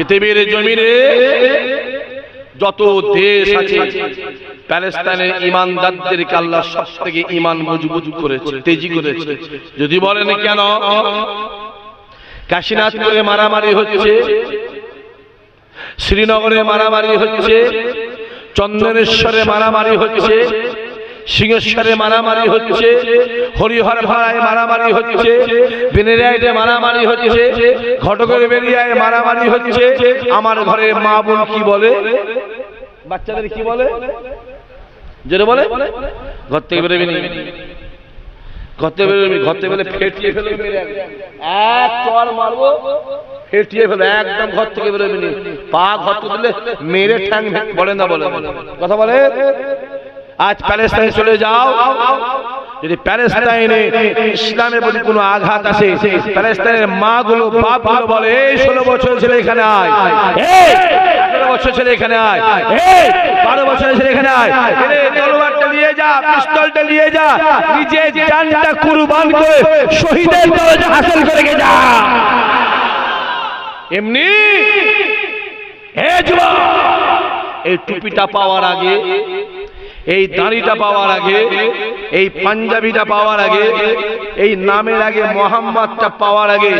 পৃথিবীর জমিনে যত দেশ আছে প্যালেস্তাইনের ইমানদারদেরকে আল্লাহ সব থেকে ইমান মজবুত করেছে, তেজি করেছে। যদি বলেন কেন? কাশীনাথপুরে মারামারি হচ্ছে, শ্রীনগরে মারামারি হচ্ছে চন্দনেশ্বরে মারামারি হচ্ছে সিংহেশ্বরে মারামারি হচ্ছে, হরিহর ভাড়ায় মারামারি হচ্ছে, বেনেরাইটে মারামারি হচ্ছে, ঘটকের বেরিয়ায় মারামারি হচ্ছে। আমার ঘরে মা বোন কি বলে? বাচ্চাদের কি বলে? যেটা বলে। ঘর থেকে বেরোবি ঘর থেকে বেরোবি ঘর থেকে বেরোলে ফেটিয়ে একদম। এক মারবো, ফেটিয়ে ফেলো একদম ঘর থেকে বেরোবি পা ঘর দিলে মেরে ঠ্যাং বলে না বলে। কথা বলে? আজ প্যালেস্তাইনে চলে যাও। যদি প্যালেস্তাইনে ইসলামের প্রতি কোনো আঘাত আসে, প্যালেস্তাইনের মা গুলো বাপগুলো বলে, এই ষোলো বছর ছেলে এখানে আয়। বছর ছেলে এখানে আয়। বারো বছরের ছেলে এখানে আয়। তলোয়ারটা নিয়ে যা, পিস্তলটা নিয়ে যা নিজে জানটা কুরবান করে শহীদের দরজা হাসিল করে গে যা। এমনি এই টুপিটা পাওয়ার আগে এই দাড়িটা পাওয়ার আগে, এই পাঞ্জাবিটা পাওয়ার আগে, এই নামের আগে, মোহাম্মদটা পাওয়ার আগে,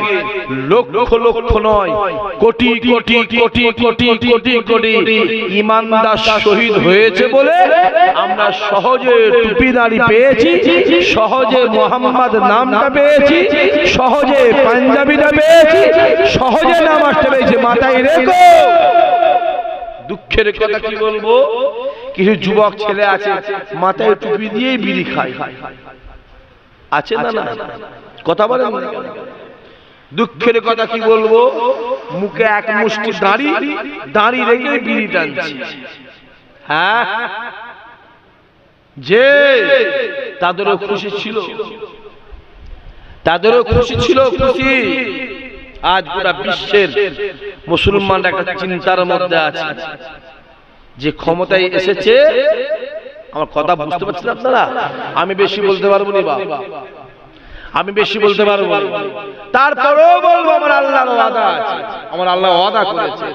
লক্ষ লক্ষ নয়, কোটি কোটি কোটি কোটি কোটি কোটি ইমানদার শহীদ হয়েছে বলে আমরা সহজে টুপি দাড়ি পেয়েছি, সহজে মোহাম্মদ নামটা পেয়েছি, সহজে পাঞ্জাবিটা পেয়েছি, সহজে নাম নামাজটা পেয়েছি মাথায় রেখো। দুঃখের কথা কি বলব? কিছু যুবক ছেলে আছে মাথায় টুপি দিয়েই বিড়ি খায়। আছে না না কথা বলে দুঃখের কথা কি বলব? মুখে এক মুষ্টি দাড়ি দাড়ি রেখে বিড়ি টানছে। হ্যাঁ? যে তাদেরও খুশি ছিল। তাদেরও খুশি ছিল খুশি। আজ গোটা বিশ্বের মুসলমান একটা চিন্তার মধ্যে আছে। যে ক্ষমতায় এসেছে আমার কথা বুঝতে পারছেন আপনারা? আমি বেশি বলতে পারব না বাবা আমি বেশি বলতে পারব না। তারপরেও বলব আমার আল্লাহর ওয়াদা আছে। আমার আল্লাহ ওয়াদা করেছে।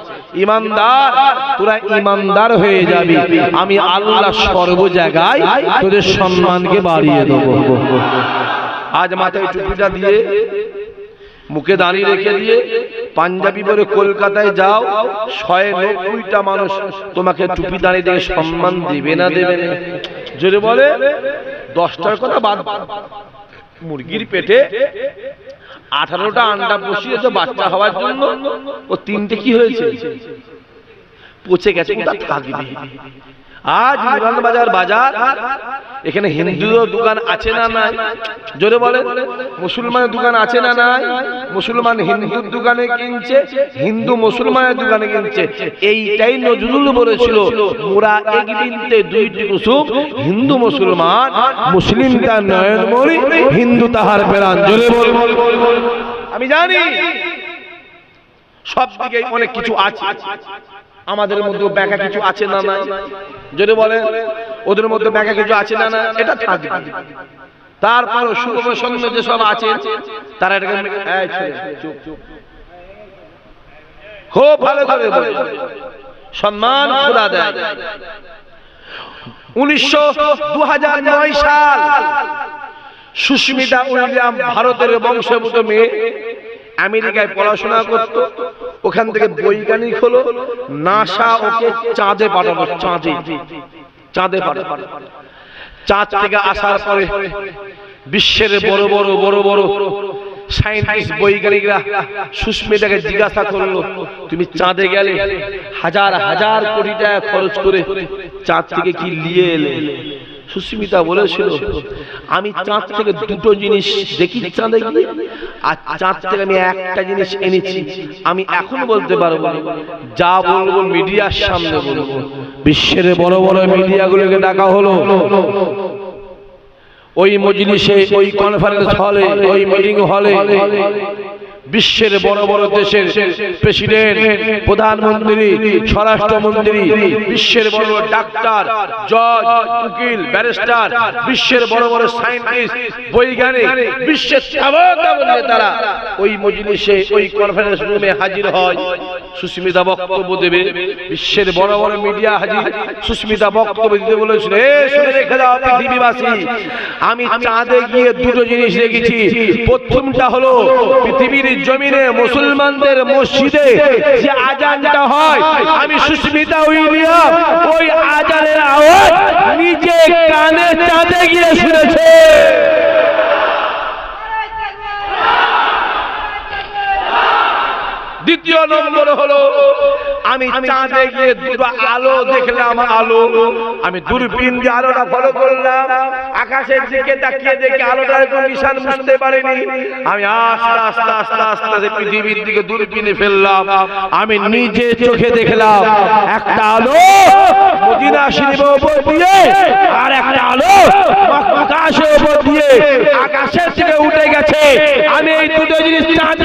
ইমানদার তোরা ইমানদার হয়ে যাবি। আমি আল্লাহ সর্ব জায়গায় তোদের সম্মানকে বাড়িয়ে দেবো। আজ মাথায় টুপিটা দিয়ে মুখে দাঁড়িয়ে রেখে দিয়ে পাঞ্জাবি পরে কলকাতায় যাও, ছয় নব্বইটা মানুষ তোমাকে টুপি দাঁড়িয়ে দিয়ে সম্মান দেবে না দেবে যদি বলে, দশটার কথা বাদ মুরগির পেটে আঠারোটা আন্ডা বসিয়েছে বাচ্চা হওয়ার জন্য, ও তিনটে কি হয়েছে? পচে গেছে থাকবে। আজ বিমান বাজার বাজার এখানে হিন্দু দোকান আছে না নাই? জোরে বলে মুসলমানের দোকান আছে না নাই? মুসলমান হিন্দুর দোকানে কিনছে, হিন্দু মুসলমানের দোকানে কিনছে। এইটাই নজরুল বলেছিল। মোরা এক বিনতে দুইটি কুসুম, হিন্দু মুসলমান, মুসলিম তার নয়ন মরি হিন্দু তাহার বেড়ান। জোরে বল। আমি জানি, সব দিকে অনেক কিছু আছে। আমাদের মধ্যে ব্যাখ্যা কিছু আছে না নাই যদি বলে ওদের মধ্যে ব্যাখ্যা কিছু আছে না না এটা থাকবে। তারপর সুগম সঙ্গ যেসব আছে তারা এটাকে চুপ। খুব ভালো করে বলে সম্মান খোদা দেয়। উনিশশো দু সাল সুস্মিতা উইলিয়াম ভারতের বংশভূত মেয়ে আমেরিকায় পড়াশোনা করত ওখান থেকে বৈজ্ঞানিক হলো নাসা ওকে চাঁদে পাঠালো চাঁদে। চাঁদে। পাঠালো। চাঁদ থেকে আসার পরে বিশ্বের বড় বড় বড় বড় সায়েন্টিস্ট বৈজ্ঞানিকরা সুস্মিতাকে জিজ্ঞাসা করল তুমি চাঁদে গেলে হাজার হাজার কোটি টাকা খরচ করে চাঁদ থেকে কি নিয়ে এলে। সুস্মিতা বলেছিল, আমি চাঁদ থেকে দুটো জিনিস দেখি, চাঁদে গিয়ে আর চাঁদ থেকে আমি একটা জিনিস এনেছি আমি এখন বলতে পারব। যা বলব মিডিয়ার সামনে বলব বিশ্বের বড় বড় মিডিয়াগুলোকে ডাকা হলো ওই মজলিসে, ওই কনফারেন্স হলে ওই মিটিং হলে বিশ্বের বড় বড় দেশের প্রেসিডেন্ট প্রধানমন্ত্রী, স্বরাষ্ট্রমন্ত্রী, বিশ্বের বড় বড় ডাক্তার জজ উকিল ব্যারিস্টার বিশ্বের বড় বড় সায়েন্টিস্ট বৈজ্ঞানিক, বিশ্বের নেতারা ওই মজলিসে, ওই কনফারেন্স রুমে হাজির হয়। সুস্মিতা বক্তব্য দেবে। বিশ্বের বড় বড় মিডিয়া হাজির। সুস্মিতা বক্তব্য দিতে বলেছিল আমি চাঁদে গিয়ে দুটো জিনিস দেখেছি। প্রথমটা হলো পৃথিবীর জমিনে মুসলমানদের মসজিদে যে আজানটা হয়, আমি সুস্মিতা উইলিয়াম ওই আজানের আওয়াজ নিজে কানে চাঁদে গিয়ে শুনেছে। দ্বিতীয় নম্বর হলো আমি চাঁদে গিয়ে দুটো আলো দেখলাম আলো। আমি দূরবীন দিয়ে আলোটা ফলো করলাম। আকাশের দিকে তাকিয়ে দেখে আলোটার কোনো নিশান বুঝতে পারিনি। আমি আস্তে আস্তে আস্তে আস্তে আস্তে পৃথিবীর দিকে দূরবীনে ফেললাম। আমি নিজে চোখে দেখলাম একটা আলো মদিনা শরীফের উপর দিয়ে আর একটা আলো আকাশের উপর দিয়ে আকাশের থেকে উঠে গেছে। আমি এই দুটো জিনিস চাঁদে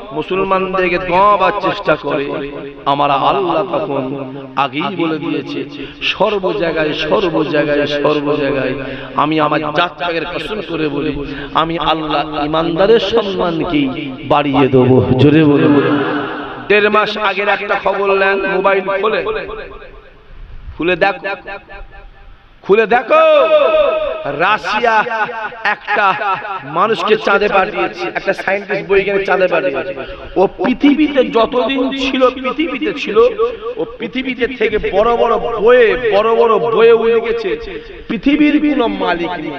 মুসলমানদেরকে দমাবার চেষ্টা করে আমার আল্লাহ তখন আগেই বলে দিয়েছে, সর্ব জায়গায় সর্ব জায়গায় সর্ব জায়গায়। আমি আমার জাতটাকের কসম করে বলি, আমি আল্লাহ ইমানদারের সম্মানকেই বাড়িয়ে দেবো। জোরে বলে দেড় মাস আগের একটা খবর নেন, মোবাইল খুলে। খুলে দেখো। খুলে দেখো, রাশিয়া একটা মানুষকে চাঁদে পাঠিয়েছে, একটা সায়েন্টিস্ট বৈজ্ঞানিক চাঁদে পাঠিয়েছে। ও পৃথিবীতে যতদিন ছিল, পৃথিবীতে ছিল, ও পৃথিবীতে থেকে বড় বড় বয়ে বড় বড় বয়ে উঠে গেছে, পৃথিবীর কোনো মালিক নেই।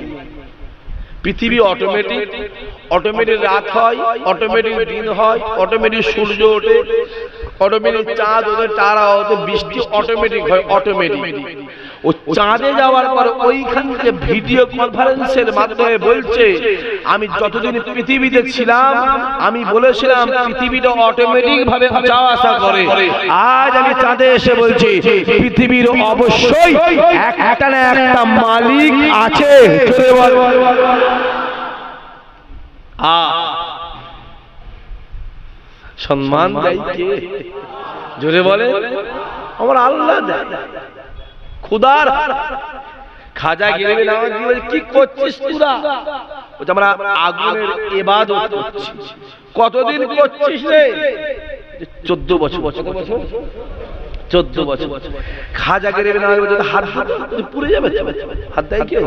পৃথিবী অটোমেটিক অটোমেটিক রাত হয় অটোমেটিক দিন হয় অটোমেটিক সূর্য ওঠে অটোমেটিক চাঁদ ওদের তারা ওদের বৃষ্টি অটোমেটিক হয় অটোমেটিক ও চাঁদে যাওয়ার পর ওইখান থেকে ভিডিও কনফারেন্সের মাধ্যমে বলছে, আমি যতদিন পৃথিবীতে ছিলাম, আমি বলেছিলাম পৃথিবীটা অটোমেটিক ভাবে যাওয়া আসা করে। আজ আমি চাঁদে এসে বলছি, পৃথিবীর অবশ্যই একটা না একটা মালিক আছে। জোরে সম্মান দেয় কে? জোরে বলে। আমার আল্লাহ দেয়। খুদার। খাজা গিরবি নামাজ দিয়ে কি করছিস তোরা? আমরা আগুনের এবাদত করছি। কতদিন করছিস রে? চোদ্দ বছর। কত বছর? চোদ্দ বছর। খাজা গিরবি নামাজ বলছে, হাত পুড়ে যাবে হাত দেয় কেউ?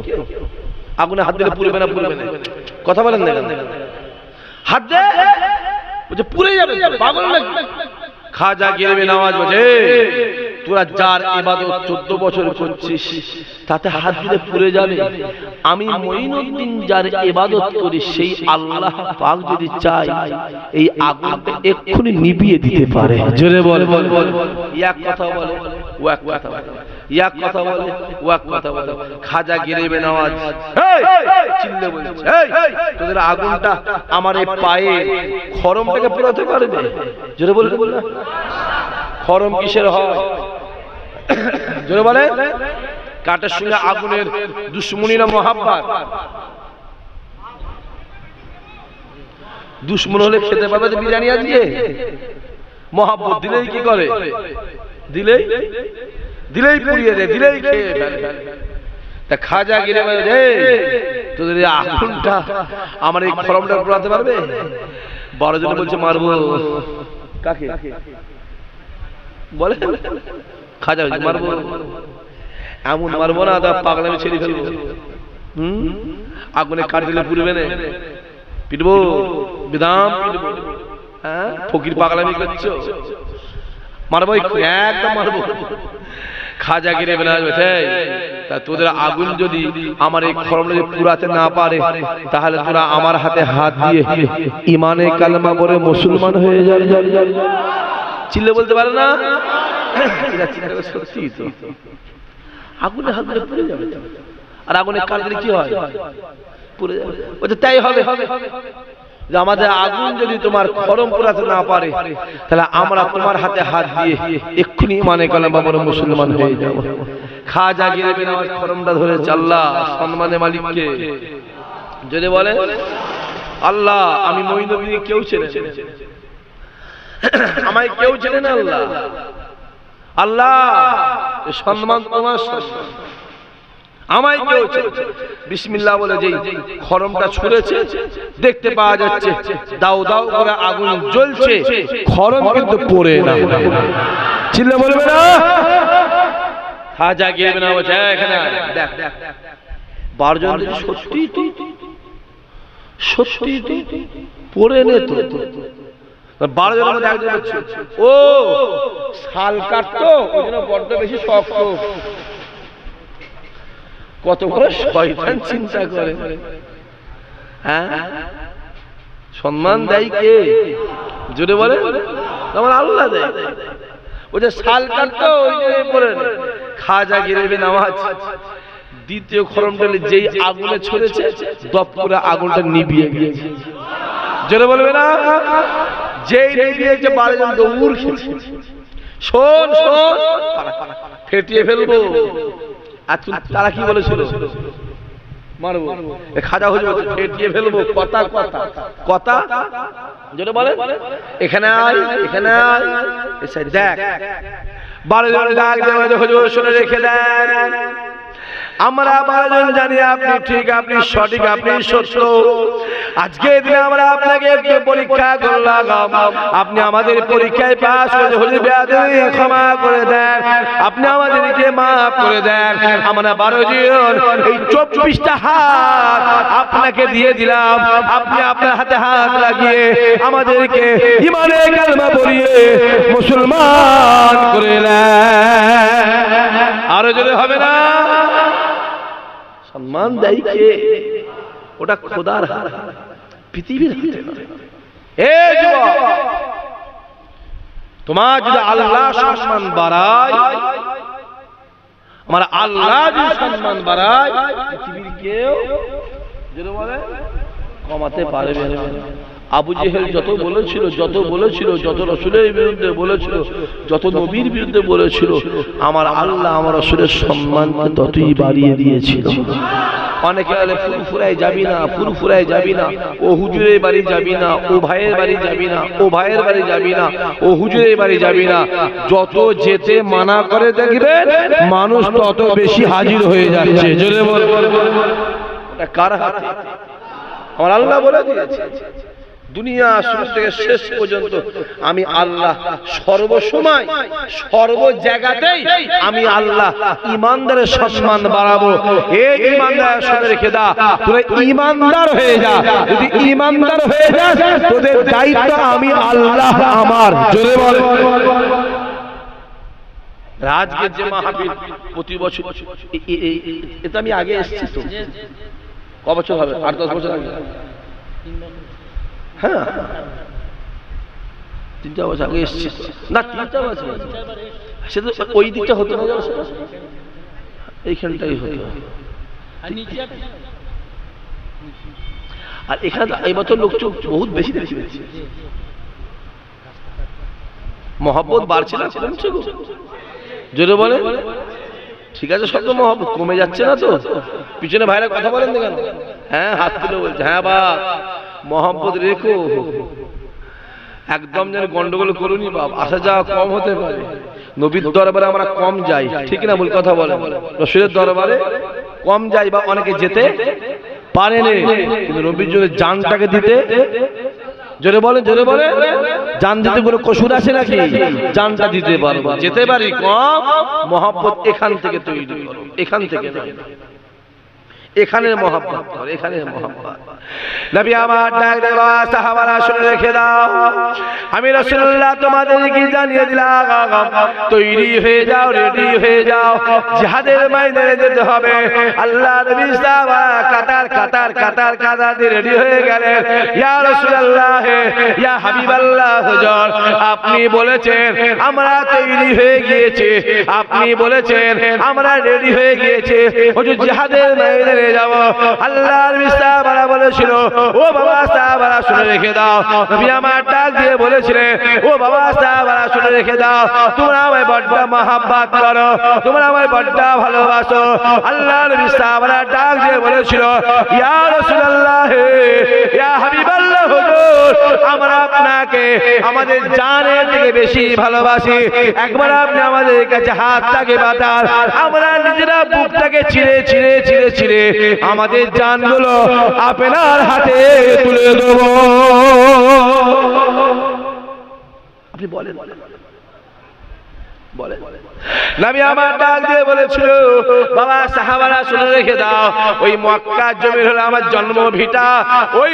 আগুনে হাত দিলে পুড়বে না পুড়বে না। কথা বলেন দেখেন? হাত দে। বলছে পুড়ে যাবে পাগল নাকি? খাজা গিরবে নামাজ বলছে "এই, তোরা যার ইবাদত চোদ্দ বছর করছিস তাতে হাত দিলে পুড়ে যাবে। আমি মঈনুদ্দিন যার ইবাদত করি সেই আল্লাহ পাক যদি চাই এই আগুনটা এক্ষুনি নিভিয়ে দিতে পারে। জোরে বল বল বল। এক কথা বলে ও এক কথা বলে এক কথা বলে ও এক কথা বলে। খাজা গিরবে নামাজ। এই, চিল্লে বলছে এই, তোদের আগুনটা আমার এই পায়ে খরমটাকে পোড়াতে পারবে? জোরে বল না? খরম কিসের হয়? জোরে বলে কাঠের সঙ্গে আগুনের দুশ্মনী না মহাব্বাত দুশ্মন হলে খেতে পাবে তো বিরিয়ানি আজকে? মহাব্বত দিলেই কি করে? দিলেই? দিলেই পুড়িয়ে দেয়, দিলেই খেয়ে তা খাজা গিরে রে তোদের আগুনটা আমার এই খরমটা পোড়াতে পারবে? বড় জন বলছে, মারবো। কাকে? বলে খাজা মারবো। এমন মারবো না তা পাগলামি ছেড়ে ফেলব। হুম? আগুনে কাঠ দিলে পুড়বে না। পিটবো। বিদাম পিটবো। হ্যাঁ? ফকির পাগলামি করছ? মারবো একদম মারবো। খাজা গিরে বেলা তা তোদের আগুন যদি আমার এই খরমটাকে পুরাতে না পারে তাহলে তোরা আমার হাতে হাত দিয়ে ইমানে কালমা করে মুসলমান হয়ে যাবে। চিল্লে বলতে পারে না? আগুনে হাত দিলে পুড়ে যাবে আর আগুনে কাল কি হয়? পুড়ে যাবে। বলছে, তাই হবে। হবে যে আমাদের আগুন যদি তোমার খরম পোড়াতে না পারে, তাহলে আমরা তোমার হাতে হাত দিয়ে এক্ষুনি মানে কলাম বাবার মুসলমান হয়ে যাব। খাজা গিয়ে বেন আমার খরমটা ধরে, চাল্লা, সম্মানে মালিককে। যদি বলে, আল্লাহ, আমি মহিনবীকে কেউ ছেড়ে আমায় কেউ ছেড়ে না আল্লাহ। আল্লাহ সম্মান তোমার সম্মান। আমায় কেউ। বিসমিল্লাহ বলে যেই খরমটা ছুঁড়েছে দেখতে পাওয়া যাচ্ছে দাও দাও করে আগুন জ্বলছে খরম কিন্তু পড়ে না। চিল্লা বলবে না? খাজা গিয়ে না বলছে এখানে আয়, দেখ বারো জন সত্যি সত্যি পড়ে নে তো। বারো জনের মধ্যে একজন হচ্ছে। ও, শাল কাটতো ওই জন্য বড্ড বেশি শক্ত কত বড় শয়তান চিন্তা করে। হ্যাঁ? সম্মান দেয় কে? জোরে বলে আমার আল্লাহ দেয়। ওই যে শাল কাটতো ওই জন্য পড়ে নে। খাজা গিরেবে নামাজ। দ্বিতীয় খরমডালে যেই আগুনে ছড়েছে, দপ করে আগুনটা নিভিয়ে গিয়েছে জোরে বলবে না? যেই নিভিয়েছে বারো জন দৌড় খেয়েছে, শোন শোন, ফেটিয়ে ফেলব। আর তারা কি বলেছিল? মারবো। খাজা হয়ে ফেটিয়ে ফেলব, কথা কথা। এখানে আয় এখানে আয়। দেখ। বারো জন ডাক রেখে দেন। আমরা বারোজন জানি আপনি ঠিক আপনি সঠিক আপনি সত্য। আজকে দিনে আমরা আপনাকে একটু পরীক্ষা করলাম। আপনি আমাদের পরীক্ষায় পাস করে বেয়াদবি ক্ষমা করে দেন। আপনি আমাদেরকে মাফ করে দেন। আমরা বারো জন এই চব্বিশটা হাত আপনাকে দিয়ে দিলাম। আপনি আপনার হাতে হাত লাগিয়ে আমাদেরকে ইমানে কালমা পড়িয়ে মুসলমান করে নেন আরও জোরে হবে না? সম্মান দেয় কে? ওটা খোদার হাত। পৃথিবীর হাতে। এ তোমার যদি আল্লাহ সম্মান বাড়ায় আমার আল্লাহ যদি সম্মান বাড়ায় পৃথিবীর কেউ যদি বলে কমাতে পারবে না। আবু জেহেল যত বলেছিল যত বলেছিল, যত রসুলের বিরুদ্ধে বলেছিল, যত নবীর বিরুদ্ধে বলেছিল, আমার আল্লাহ আমার রসুলের সম্মানকে ততই বাড়িয়ে দিয়েছিল। অনেকে বলে ফুরফুরায় যাবি না ফুরফুরায় যাবি না, ও হুজুরের বাড়ি যাবি না, ও ভাইয়ের বাড়ি যাবি না, ও ভাইয়ের বাড়ি যাবি না, ও হুজুরের বাড়ি যাবি না। যত যেতে মানা করে দেখবেন মানুষ তত বেশি হাজির হয়ে যাচ্ছে। কার হাতে? আমার আল্লাহ বলে দিয়েছে। দুনিয়া শুরু থেকে শেষ পর্যন্ত আমি আল্লাহ সর্বসময় সর্ব জায়গাতেই আমি আল্লাহ ইমানদারের সম্মান বাড়াবো এ ইমানদার শুনে রেখে দা তোরা ইমানদার হয়ে যা যদি ইমানদার হয়ে যা তোদের দায়িত্ব আমি আল্লাহ আমার জোরে বল রাজকে যে মাহফিল প্রতি বছর এটা আমি আগে এসেছি তো ক বছর হবে আট দশ বছর আগে হ্যাঁ। তিনটা বছর আগে এসেছি। না তিনটা বছর সে তো ওই দিকটা হতো না এইখানটাই হতো। আর এখানে এই বছর লোক চোখ বহুত বেশি বেশি মহব্বত বাড়ছে না কমছে গো? জোরে বলে? ঠিক আছে তো মহব্বত কমে যাচ্ছে না তো। পিছনে ভাইরা কথা বলেন না কেন হ্যাঁ হাত তুলে বলছে। হ্যাঁ বা মহব্বত রেখো। একদম যেন গন্ডগোল করুনি বাপ আসা যাওয়া কম হতে পারে। নবীর দরবারে আমরা কম যাই, ঠিক না বল কথা বলে রসুলের দরবারে কম যাই বা অনেকে যেতে পারে কিন্তু নবীর জন্য জানটাকে দিতে, জোরে বলে জোরে বলে জান দিতে কোনো কসুর আছে নাকি? জানটা দিতে পারব। যেতে পারি কম, মহব্বত এখান থেকে তৈরি এখান থেকে। এখানে মহব্বত। করো, এখানে মহব্বত। নবী আমার ডাক দেওয়া সাহাবারা শুনে রেখে দাও। আমি রাসূলুল্লাহ তোমাদেরকে জানিয়ে দিলাম তৈরি হয়ে যাও রেডি হয়ে যাও। জিহাদের ময়দানে যেতে হবে। আল্লাহ নবী সাহাবা কাতার কাতার কাতার কাতার দিয়ে রেডি হয়ে গেলেন। ইয়া রাসূলুল্লাহ ইয়া হাবিবাল্লাহ হুজুর আপনি বলেছেন আমরা তৈরি হয়ে গিয়েছি। আপনি বলেছেন আমরা রেডি হয়ে গিয়েছি। হুজুর জিহাদের ময়দানে নিয়ে যাব। আল্লাহর সাহাবারা বলেছিল, ও বাবা, সাহাবারা শুনে রেখে দাও। নবী আমার ডাক দিয়ে বলেছিলেন, ও বাবা, সাহাবারা শুনে রেখে দাও। তোমরা আমায় বড্ড মহাব্বাত করো, তোমরা আমায় বড্ড ভালোবাসো। আল্লাহ নবী সাহাবারা ডাক দিয়ে বলেছিল, ইয়া রাসূলুল্লাহ, ইয়া হাবিবাল্লাহ আমরা আপনাকে আমাদের জানের থেকে বেশি ভালোবাসি। একবার আপনি আমাদের কাছে হাতটাকে বাতার আমরা নিজেরা বুকটাকে ছিঁড়ে ছিঁড়ে ছিঁড়ে ছিঁড়ে আমাদের জানগুলো আপনার হাতে তুলে দেব। আপনি বলেন বলেন। নবী আমার ডাক দিয়ে বলেছিল, বাবা, সাহাবারা শুনে রেখে দাও, ওই হলো আমার জন্ম ভিটা, ওই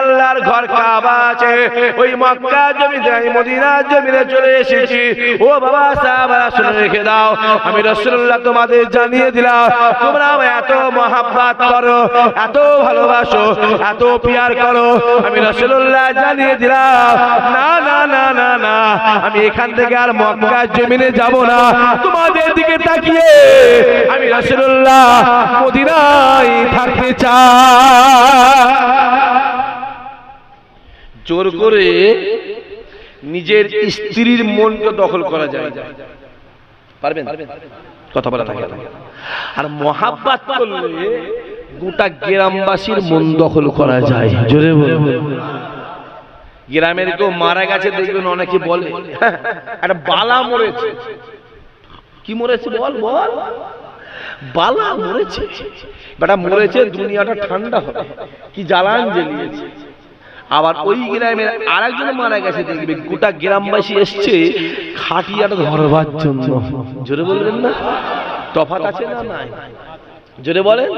আল্লাহর ঘর কাবা আছে, ওই আমি মদিনার জমিনে চলে এসেছি। ও বাবা, সাহাবারা শুনে রেখে দাও, আমি তোমাদের জানিয়ে দিলাম, তোমরা এত মহাব্বাত করো, এত ভালোবাসো, এত পিয়ার করো, আমি রাসূলুল্লাহ জানিয়ে দিলাম, না না না না না, আমি এখান থেকে আর মক্কা জমিনে যাব না। তোমাদের দিকে তাকিয়ে আমি রাসূলুল্লাহ মদিনায় থাকতে চাই। জোর করে নিজের স্ত্রীর মনকে দখল করা যায়। পারবেন? কথা বলা থাকে আর মহাব্বাত করলে গোটা গ্রামবাসীর মন দখল করা যায়। জোরে বলব গ্রামের কেউ মারা গেছে দেখবেন অনেকে বলে। "হ্যাঁ, একটা বালা মরেছে। কি মরেছে বল বল। বালা মরেছে। বেটা মরেছে দুনিয়াটা ঠান্ডা হবে। কি জ্বালান জ্বালিয়েছে। আবার ওই গ্রামের আরেকজন মারা গেছে দেখবে গোটা গ্রামবাসী এসছে খাটিয়াটা ধরবার জন্য। জোরে বলবেন না? তফাত আছে না নাই? জোরে বলেন।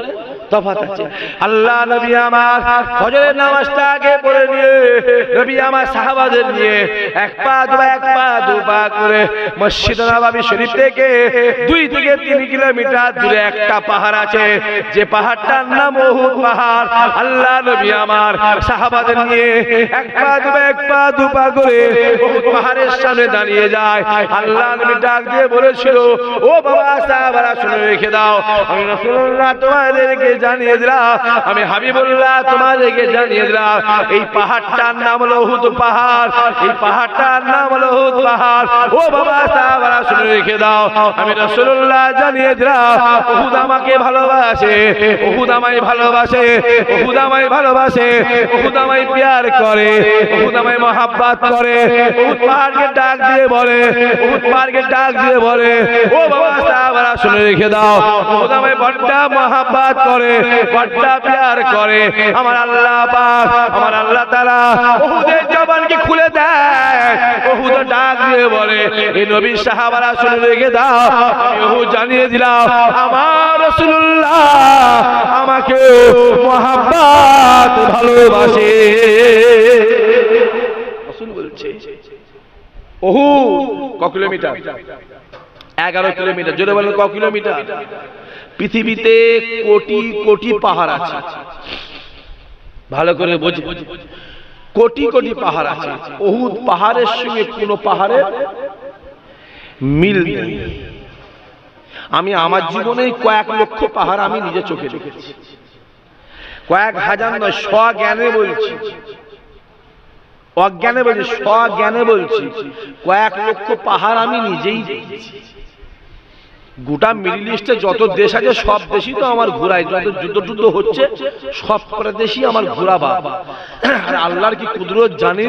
তফাত আছে। আল্লাহ নবী আমার ফজরের নামাজটা আগে পড়ে নিয়ে নবী আমার সাহাবাদের নিয়ে এক পা দু এক পা দু পা করে মসজিদ নবাবী শরীফ থেকে দুই থেকে তিন কিলোমিটার দূরে একটা পাহাড় আছে। যে পাহাড়টার নাম ওহুদ পাহাড়। আল্লাহ নবী আমার সাহাবাদের নিয়ে এক পা দু এক পা দু পা করে পাহাড়ের সামনে দাঁড়িয়ে যায়। আল্লাহ নবী ডাক দিয়ে বলেছিল ও বাবা সাহাবারা শুনে রেখে দাও। আমি রাসূলুল্লাহ তোমাদেরকে জানিয়ে দিলাম আমি হাবিবুল্লাহ তোমাদেরকে জানিয়ে দিলাম এই পাহাড়টার নাম পাহাড়। এই পাহাড়টার নাম পাহাড়। ও বাবা শুনে রেখে দাও। আমি জানিয়ে দিলাম আমাকে ভালোবাসে। উহুদ আমায় ভালোবাসে। আমায় ভালোবাসে। আমায় প্যার করে। উহুদ আমায় করে। উহুদ পাহাড়কে ডাক দিয়ে বলে। উহুদ পাহাড়কে ডাক দিয়ে বলে। ও বাবা শুনে রেখে দাও। উহুদ আমায় মহাব্বত করে। বড্ডা প্যার করে। আমার আল্লাহ পাক, আমার আল্লাহ তাআলা উহুদের জবানকে খুলে দেয়। উহুদ ডাক দিয়ে বলে এই নবী সাহাবারা, শুনে রেখে দাও, আমি জানিয়ে দিলাম, আমার রাসূলুল্লাহ আমাকে মহাব্বত ভালোবাসে। ওহু ক কিলোমিটার? এগারো কিলোমিটার। জোরে বলেন, ক কিলোমিটার? পৃথিবীতে কোটি কোটি পাহাড় আছে। ভালো করে বোঝে। কোটি কোটি পাহাড় আছে। ওহুদ পাহাড়ের সঙ্গে কোনো পাহাড়ের মিল নেই। আমি আমার জীবনে কয়েক লক্ষ পাহাড় আমি নিজে চোখে দেখেছি। কয়েক হাজার নয়, স্বজ্ঞানে বলছি। অজ্ঞানে বলছি, স্বজ্ঞানে বলছি। কয়েক লক্ষ পাহাড় আমি নিজেই দেখেছি। গোটা মিডিল ইস্টে যত দেশ আছে, সব দেশই তো আমার ঘোরায়, যত যুদ্ধ টুদ্ধ হচ্ছে, সব দেশই আমার ঘোরাবা। আল্লাহর কি কুদরত জানি?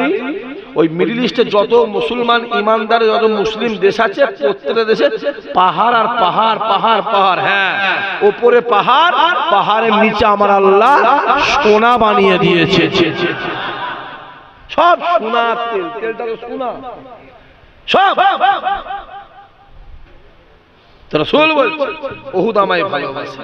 ওই মিডিল ইস্টে যত মুসলমান ইমানদার, যত মুসলিম দেশ আছে, প্রত্যেকটা দেশে পাহাড় আর পাহাড় পাহাড় পাহাড় হ্যাঁ। ওপরে পাহাড় আর পাহাড়ের নিচে আমার আল্লাহ সোনা বানিয়ে দিয়েছে। সব সোনা, তেল, তেলটা তো সোনা। সব। রসুল বলছে ওহুদ আমায় ভালোবাসে।